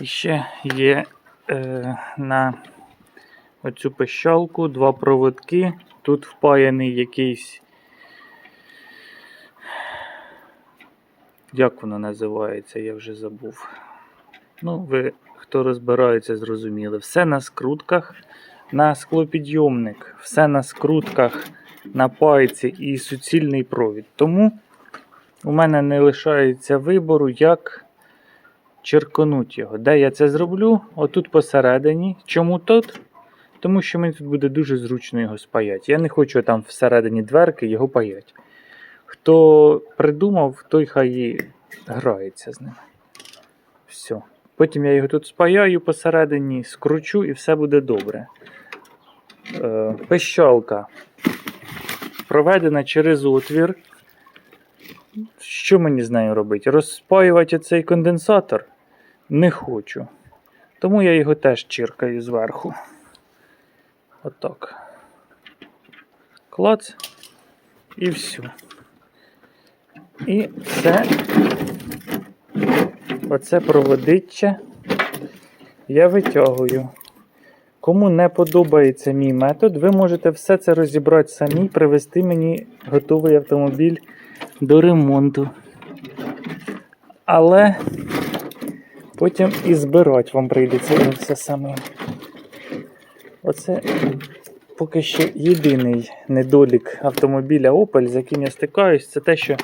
І ще є е, на оцю пищалку два проводки. Тут впаяний якийсь. Як воно називається, я вже забув. Ну, ви, хто розбирається, зрозуміли. Все на скрутках, на склопідйомник, все на скрутках, на пайці і суцільний провід. Тому у мене не лишається вибору, як черконуть його. Де я це зроблю? Отут посередині. Чому тут? Тому що мені тут буде дуже зручно його спаяти. Я не хочу там всередині дверки його паяти. Хто придумав, той хай і грається з ним. Все. Потім я його тут спаяю посередині, скручу і все буде добре. Е, пищалка проведена через отвір. Що мені з нею робити? Розпаювати цей конденсатор? Не хочу. Тому я його теж чиркаю зверху. Отак. Клац. І все. І це оце проводиччя я витягую. Кому не подобається мій метод, ви можете все це розібрати самі, привезти мені готовий автомобіль до ремонту. Але потім і збирати вам прийдеться все самим. Оце поки що єдиний недолік автомобіля Opel, з яким я стикаюсь, це те, що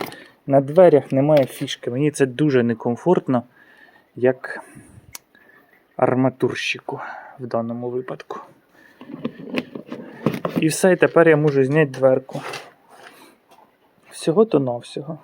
на дверях немає фішки. Мені це дуже некомфортно, як арматурщику в даному випадку. І все, і тепер я можу зняти дверку. Всього то навсього.